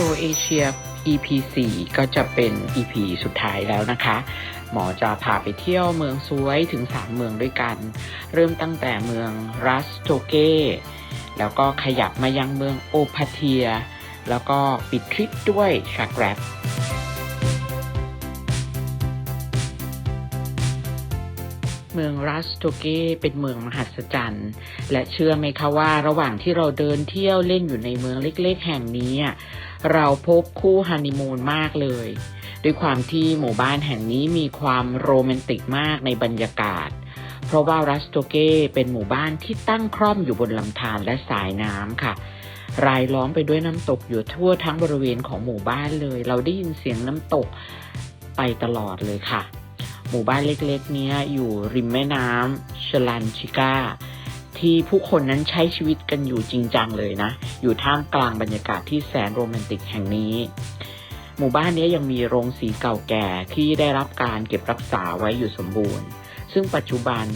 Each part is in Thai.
รเอเชีย EP 4ก็จะเป็น EP สุดท้ายแล้วนะคะ หมอจะพาไปเที่ยวเมืองสวยถึง 3 เมืองด้วยกัน เริ่มตั้งแต่เมืองรัสโตเกแล้วก็ขยับมายังเมืองโอพาเทีย แล้วก็ปิดทริปด้วยชาแกรบเมืองรัสโตเกเป็นเมืองมหัศจรรย์ และเชื่อไหมคะว่าระหว่างที่เราเดินเที่ยวเล่นอยู่ในเมืองเล็ก ๆ แห่งนี้ เราพบคู่ฮันนีมูนมากเลย ด้วยความที่หมู่บ้านแห่งนี้มีความโรแมนติกมากในบรรยากาศ เพราะว่ารัสโตเกเป็นหมู่บ้านที่ตั้งคร่อมอยู่บนลำธารและสายน้ำค่ะ รายล้อมไปด้วยน้ำตกอยู่ทั่วทั้งบริเวณของหมู่บ้านเลย เราได้ยินเสียงน้ำตกไปตลอดเลยค่ะ หมู่บ้านเล็กๆ เนี้ยอยู่ริมแม่น้ำชลันชิก้า ที่ผู้คนนั้นใช้ชีวิตกันอยู่จริงจังเลยนะ อยู่ท่ามกลางบรรยากาศที่แสนโรแมนติกแห่งนี้ หมู่บ้านนี้ยังมีโรงสีเก่าแก่ที่ได้รับการเก็บรักษาไว้อยู่สมบูรณ์ ซึ่งปัจจุบัน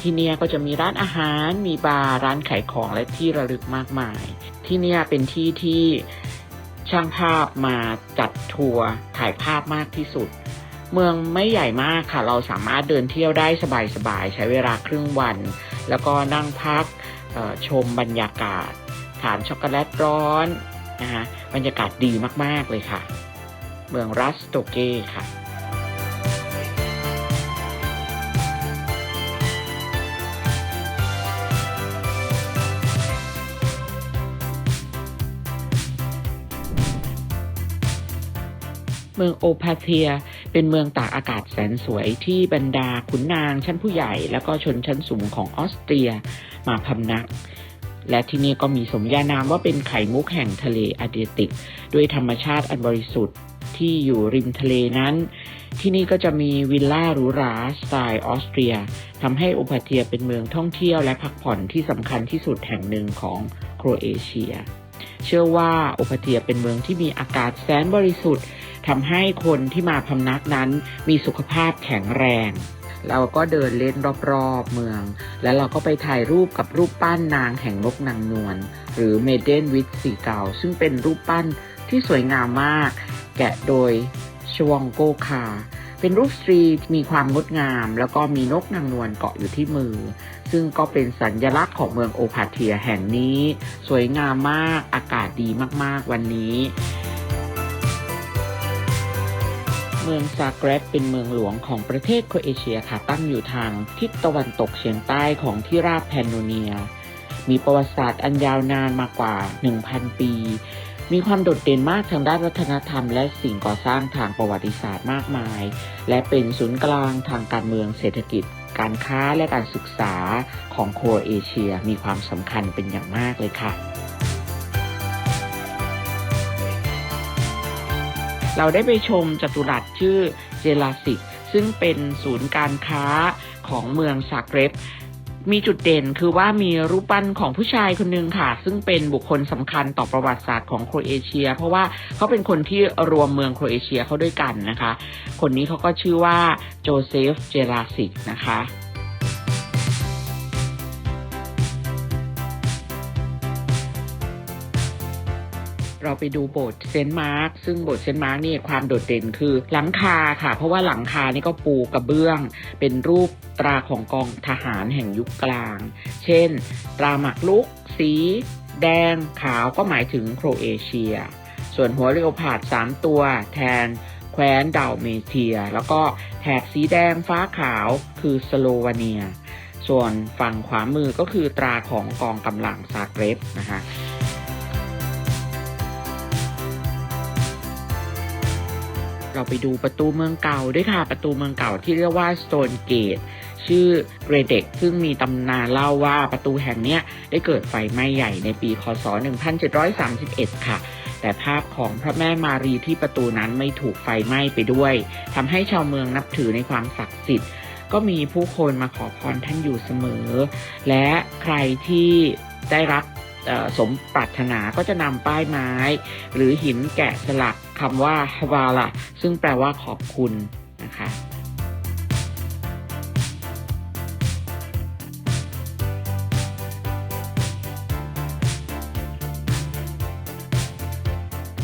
ที่เนี่ยก็จะมีร้านอาหาร มีบาร์ร้านขายของและที่ระลึกมากมาย ที่เนี่ยเป็นที่ที่ช่างภาพมาจัดทัวร์ถ่ายภาพมากที่สุด เมืองไม่ใหญ่มากค่ะ เราสามารถเดินเที่ยวได้สบายๆ ใช้เวลาครึ่งวัน แล้วก็นั่งพักชมบรรยากาศทานช็อกโกแลตร้อนนะคะบรรยากาศดีมาก ๆ เลยค่ะ เมืองรัสโตเก้ค่ะเมืองโอพาเทีย เป็นเมืองตากอากาศแสนสวยที่บรรดาขุนนางชั้นผู้ใหญ่ แล้วก็ชนชั้นสูงของออสเตรียมาพำนัก และที่นี่ก็มีสมญานามว่าเป็นไข่มุกแห่งทะเลอะเดียติก ด้วยธรรมชาติอันบริสุทธิ์ที่อยู่ริมทะเลนั้น ที่นี่ก็จะมีวิลล่าหรูหราสไตล์ออสเตรียทำให้อพาเทียเป็นเมืองท่องเที่ยวและพักผ่อนที่สำคัญที่สุดแห่งหนึ่งของโครเอเชีย เชื่อว่าอพาเทียเป็นเมืองที่มีอากาศแสนบริสุทธิ์ ทำให้คนที่มาพำนักนั้นมีสุขภาพแข็งแรง เราก็เดินเล่นรอบๆเมือง แล้วเราก็ไปถ่ายรูปกับรูปปั้นนางแห่งนกนางนวลหรือเมเดนวิทสีเกาซึ่งเป็นรูปปั้นที่สวยงามมาก แกะโดยชวองโกคา เป็นรูปสตรีมีความงดงาม แล้วก็มีนกนางนวลเกาะอยู่ที่มือ ซึ่งก็เป็นสัญลักษณ์ของเมืองโอพาเทียแห่งนี้ สวยงามมากอากาศดีมากๆวันนี้ เมืองซาเกรบเป็นเมืองหลวงของประเทศโครเอเชียค่ะตั้งอยู่ทางทิศตะวันตกเฉียงใต้ของที่ราบแพนโนเนีย มีประวัติศาสตร์อันยาวนานมากกว่า 1,000 ปี มีความโดดเด่นมากทางด้านวัฒนธรรม และสิ่งก่อสร้างทางประวัติศาสตร์มากมาย และเป็นศูนย์กลางทางการเมืองเศรษฐกิจ การค้าและการศึกษาของโครเอเชียมีความสำคัญเป็นอย่างมากเลยค่ะ เราได้ไปชมจัตุรัสชื่อเจลาสิก ซึ่งเป็นศูนย์การค้าของเมืองซากเกรบมีจุดเด่นคือว่ามีรูปปั้นของผู้ชายคนหนึ่งค่ะ ซึ่งเป็นบุคคลสำคัญต่อประวัติศาสตร์ของโครเอเชีย เพราะว่าเขาเป็นคนที่รวมเมืองโครเอเชียเข้าด้วยกันนะคะ คนนี้เขาก็ชื่อว่าโจเซฟเจลาสิกนะคะ เราไปดูโบสถ์เซนต์มาร์กซึ่งโบสถ์เซนต์มาร์กนี่ความโดดเด่นคือหลังคาค่ะ เพราะว่าหลังคานี่ก็ปูกระเบื้อง เป็นรูปตราของกองทหารแห่งยุคกลาง เช่น ตราหมากลุก สี แดงขาวก็หมายถึงโครเอเชีย ส่วนหัวเรียวผาดสามตัวแทนแคว้นดาวเมเทีย แล้วก็แถบสีแดงฟ้าขาวคือสโลวาเนีย ส่วนฝั่งขวามือก็คือตราของกองกำลังซาเกรบนะคะ เราไปดูประตูเมืองเก่าด้วยค่ะ ประตูเมืองเก่าที่เรียกว่า Stone Gate ชื่อเรเด็กซึ่งมีตำนานเล่าว่าประตูแห่งนี้ได้เกิดไฟไหม้ใหญ่ในปีคศ 1731 ค่ะ แต่ภาพของพระแม่มารีที่ประตูนั้นไม่ถูกไฟไหม้ไปด้วยทำให้ชาวเมืองนับถือในความศักดิ์สิทธิ์ ก็มีผู้คนมาขอพรท่านอยู่เสมอ และใครที่ได้รับ สมปรารถนาก็จะนำป้ายไม้ หรือหินแกะสลักคำว่าฮวาลาซึ่งแปลว่าขอบคุณนะคะ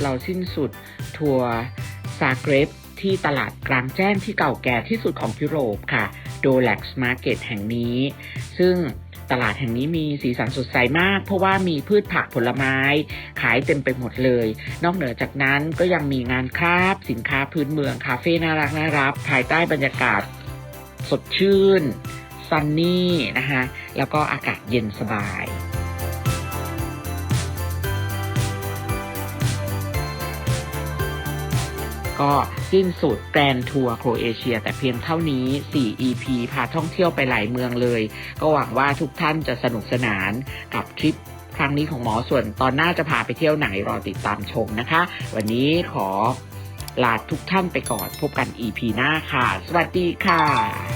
เราสิ้นสุดทัวร์ซาเกร็บ ที่ตลาดกลางแจ้งที่เก่าแก่ที่สุดของยุโรปค่ะโดแล็กซ์มาร์เก็ตแห่งนี้ ซึ่งตลาดแห่งนี้มีสีสันสดใสมาก เพราะว่ามีพืชผักผลไม้ ขายเต็มไปหมดเลย นอกเหนือจากนั้นก็ยังมีงานคราฟสินค้าพื้นเมืองคาเฟ่น่ารักน่ารักภายใต้บรรยากาศสดชื่นซันนี่นะคะแล้วก็อากาศเย็นสบาย ก็สิ้นสุดแกรนทัวร์โครเอเชีย แต่เพียงเท่านี้ 4 EP พาท่องเที่ยวไปหลายเมืองเลย ก็หวังว่าทุกท่านจะสนุกสนานกับทริปครั้งนี้ของหมอส่วนตอนหน้าจะพาไปเที่ยวไหนรอติดตามชมนะคะ วันนี้ขอลาทุกท่านไปก่อนพบกัน EP หน้าค่ะ สวัสดีค่ะ